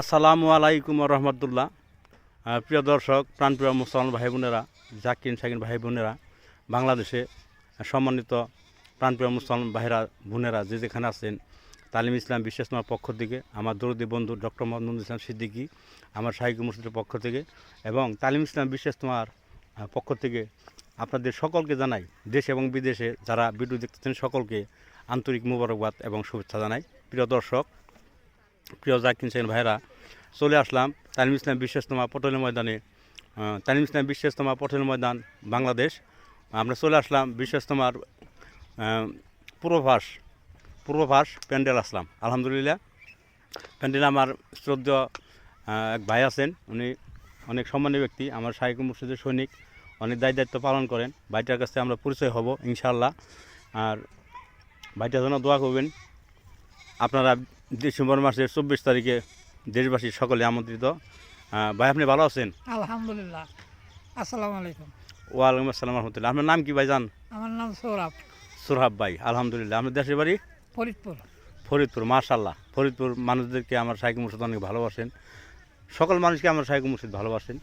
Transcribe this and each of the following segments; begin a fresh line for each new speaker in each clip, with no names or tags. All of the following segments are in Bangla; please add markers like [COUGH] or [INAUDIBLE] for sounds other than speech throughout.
আসসালামু আলাইকুম রহমতুল্লাহ। প্রিয় দর্শক, প্রাণপ্রিয় মুসলমান ভাই বোনেরা জাকিন শাকিন ভাই বোনেরা বাংলাদেশে সম্মানিত প্রাণপ্রিয় মুসলমান ভাইরা, বোনেরা, যে যেখানে আছেন, তালিম ইসলাম বিশ্বাসমার পক্ষ থেকে, আমার দরদি বন্ধু ডক্টর মোহাম্মদ ইসলাম সিদ্দিকী, আমার শাহিক মুর্শিদের পক্ষ থেকে এবং তালিম ইসলাম বিশ্বাসমার পক্ষ থেকে আপনাদের সকলকে জানাই, দেশ এবং বিদেশে যারা ভিডিও দেখতেছেন সকলকে আন্তরিক মুবারকবাদ এবং শুভেচ্ছা জানাই। প্রিয় দর্শক প্রিয় জাকিন সেন ভাইরা চলে আসলাম তালিম ইসলাম বিশ্বাসতমা পটলের ময়দানে। তালিম ইসলাম বিশ্বাসতমা পটলের ময়দান বাংলাদেশ। আমরা চলে আসলাম বিশ্বাসতমার পূর্বভাস পূর্বভাস প্যান্ডেল আসলাম। আলহামদুলিল্লাহ। প্যান্ডেল আমার শ্রদ্ধেয় আহ, এক ভাই আছেন। উনি অনেক সম্মানী ব্যক্তি আমার শাহিক মুর্শিদের সৈনিক। অনেক দায় দায়িত্ব পালন করেন। ভাইটার কাছে আমরা পরিচয় হব ইনশাল্লাহ আর ভাইটার জন্য দোয়া করবেন আপনারা ডিসেম্বর মাসের চব্বিশ তারিখে দেশবাসী সকলে আমন্ত্রিত। ভাই আপনি ভালো আছেন?
আলহামদুলিল্লাহ। আসসালামু আলাইকুম।
ওয়ালাইকুম আসসালাম রহমতুল্লাহ। আপনার নাম কি ভাই জান?
আমার নাম সৌরভ।
সুরহাব ভাই আলহামদুলিল্লাহ। আপনার দেশের বাড়ি?
ফরিদপুর।
ফরিদপুর মার্শাল্লাহ ফরিদপুর মানুষদেরকে আমার শাহিক মুর্শিদ অনেক ভালোবাসেন। সকল মানুষকে আমার শাহিক মুর্শিদ ভালোবাসেন।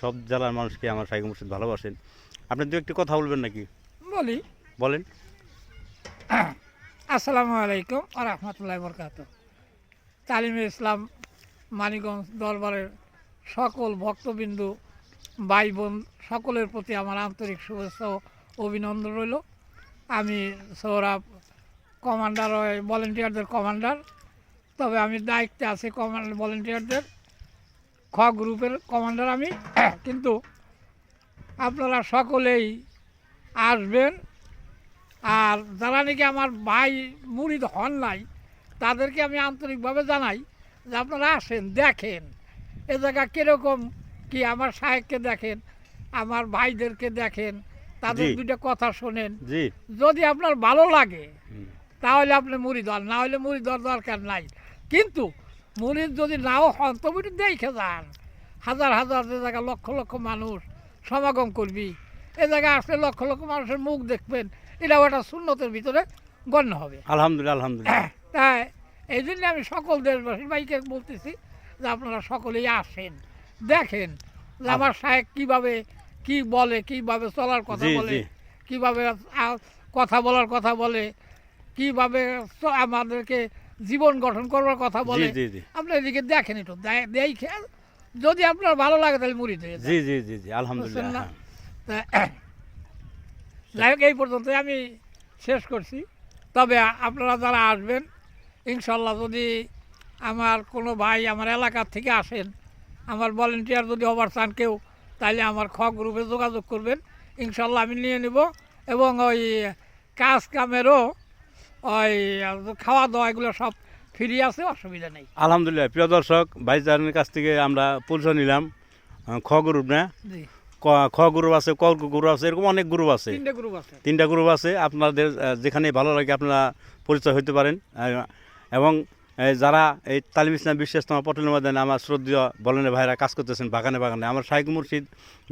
সব জেলার মানুষকে আমার শাহিক মুর্শিদ ভালোবাসেন। আপনি দু একটি কথা বলবেন নাকি?
বলি।
বলেন। [COUGHS]
আসসালামু আলাইকুম আ রহমতুল্লাহ বরকাত তালিমে ইসলাম মানিগঞ্জ দরবারের সকল ভক্তবিন্দু ভাই বোন সকলের প্রতি আমার আন্তরিক শুভেচ্ছা ও অভিনন্দন রইল। আমি সৌরভ কমান্ডার ভলেন্টিয়ারদের কমান্ডার। তবে আমি দায়িত্বে আছি কমান্ডার ভলেন্টিয়ারদের। খ গ্রুপের কমান্ডার আমি। কিন্তু আপনারা সকলেই আসবেন। আর যারা নাকি আমার ভাই মুড়িদ হন নাই তাদেরকে আমি আন্তরিকভাবে জানাই যে আপনারা আসেন দেখেন। এ জায়গা কীরকম? কি আমার সাহেবকে দেখেন? আমার ভাইদেরকে দেখেন? তাদের। দুটো কথা শোনেন। যদি আপনার ভালো লাগে তাহলে আপনি মুড়ি দল না হলে মুড়ি দর দরকার নাই। কিন্তু মুড়ির যদি নাও হন তবু দেখে যান। হাজার হাজার যে জায়গা লক্ষ লক্ষ মানুষ সমাগম করবি। এ জায়গায় আসলে লক্ষ লক্ষ মানুষের মুখ দেখবেন এটাও একটা শূন্যতের ভিতরে গণ্য হবে।
আলহামদুলিল্লাহ আলহামদুলিল্লাহ।
তাই এই জন্য আমি সকল দেশবাসীর ভাইকে বলতেছি যে আপনারা সকলেই আসেন দেখেন যে আমার সাহেব কীভাবে কি বলে কীভাবে চলার কথা বলে। কীভাবে কথা বলার কথা বলে কীভাবে আমাদেরকে জীবন গঠন করবার কথা বলে আপনি এদিকে দেখেন একটু দেখে যদি আপনার ভালো লাগে তাহলে মুড়ি দিয়ে
জি জি জি জি আলহামদুলিল্লাহ? হ্যাঁ।
যাই হোক এই পর্যন্ত আমি শেষ করছি তবে আপনারা যারা আসবেন ইনশাল্লাহ যদি আমার কোনো ভাই আমার এলাকার থেকে আসেন আমার ভলেন্টিয়ার যদি হবার চান কেউ তাহলে আমার খ গ্রুপে যোগাযোগ করবেন। ইনশাল্লাহ আমি নিয়ে নেব এবং ওই কাজ কামেরও ওই খাওয়া দাওয়া এগুলো সব ফ্রি আছে অসুবিধা নেই।
আলহামদুলিল্লাহ প্রিয় দর্শক ভাইজানের কাছ থেকে আমরা পরিচয় নিলাম। খ গ্রুপ না? খ গ্রুপ আছে ক গ্রুপ আছে এরকম অনেক গ্রুপ আছে।
তিনটে গ্রুপ আছে।
তিনটা গ্রুপ আছে আপনাদের যেখানে ভালো লাগে আপনারা পরিচয় হতে পারেন। এবং যারা এই তালিম ইসলাম বিশ্বাসতমা পটলের ময়দানে আমার শ্রদ্ধেয় বলনের ভাইরা কাজ করতেছেন বাগানে বাগানে, আমার শাহিক মুর্শিদ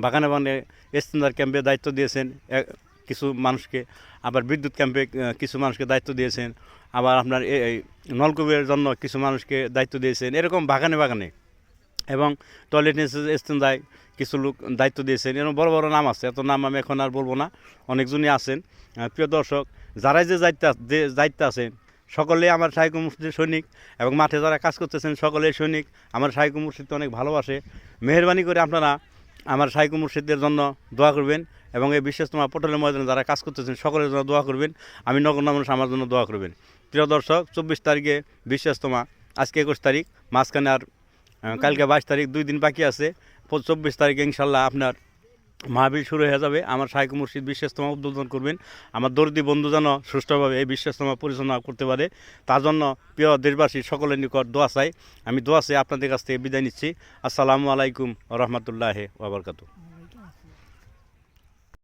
বাগানে বাগানে স্ট্যান্ডার্ড ক্যাম্পে দায়িত্ব দিয়েছেন কিছু মানুষকে, আবার বিদ্যুৎ ক্যাম্পে কিছু মানুষকে দায়িত্ব দিয়েছেন, আবার আপনার এই নলকূপের জন্য কিছু মানুষকে দায়িত্ব দিয়েছেন, এরকম বাগানে বাগানে। এবং টয়লেট স্ট্যান্ডায় কিছু লোক দায়িত্ব দিয়েছেন, এরকম বড় বড় নাম আছে, এত নাম আমি এখন আর বলব না, অনেকজনই আছেন। প্রিয় দর্শক, যারাই যে দায়িত্ব যে দায়িত্ব আছেন সকলেই আমার সাহিক মুর্শিদের সৈনিক এবং মাঠে যারা কাজ করতেছেন সকলেই সৈনিক। আমার সাহিক মুর্শিদকে অনেক ভালোবাসে। মেহরবানি করে আপনারা আমার সাহিক মুর্শিদের জন্য দোয়া করবেন এবং এই বিশেষ তোমার পটলের ময়দানে যারা কাজ করতেছেন সকলের জন্য দোয়া করবেন। আমি নগর মানুষ আমার জন্য দোয়া করবেন। প্রিয় দর্শক, চব্বিশ তারিখে বিশ্বাস তোমা আজকে একুশ তারিখ, মাঝখানে আর কালকে বাইশ তারিখ, দুই দিন বাকি আছে। চব্বিশ তারিখে ইনশাল্লাহ আপনার মাহবিল শুরু হয়ে যাবে। আমার শাহিক মুর্শিদ বিশ্বাস্তমা উদ্বোধন করবেন। আমার দর্দি বন্ধু যেন সুষ্ঠুভাবে এই বিশ্বাস্তমা পরিচালনা করতে পারে। তার জন্য প্রিয় দেশবাসী সকলের নিকট দোয়া চাই। আমি দোয়া চাই আপনাদের কাছ থেকে বিদায় নিচ্ছি। আসসালামু আলাইকুম রহমতুল্লাহ ওবরকাতু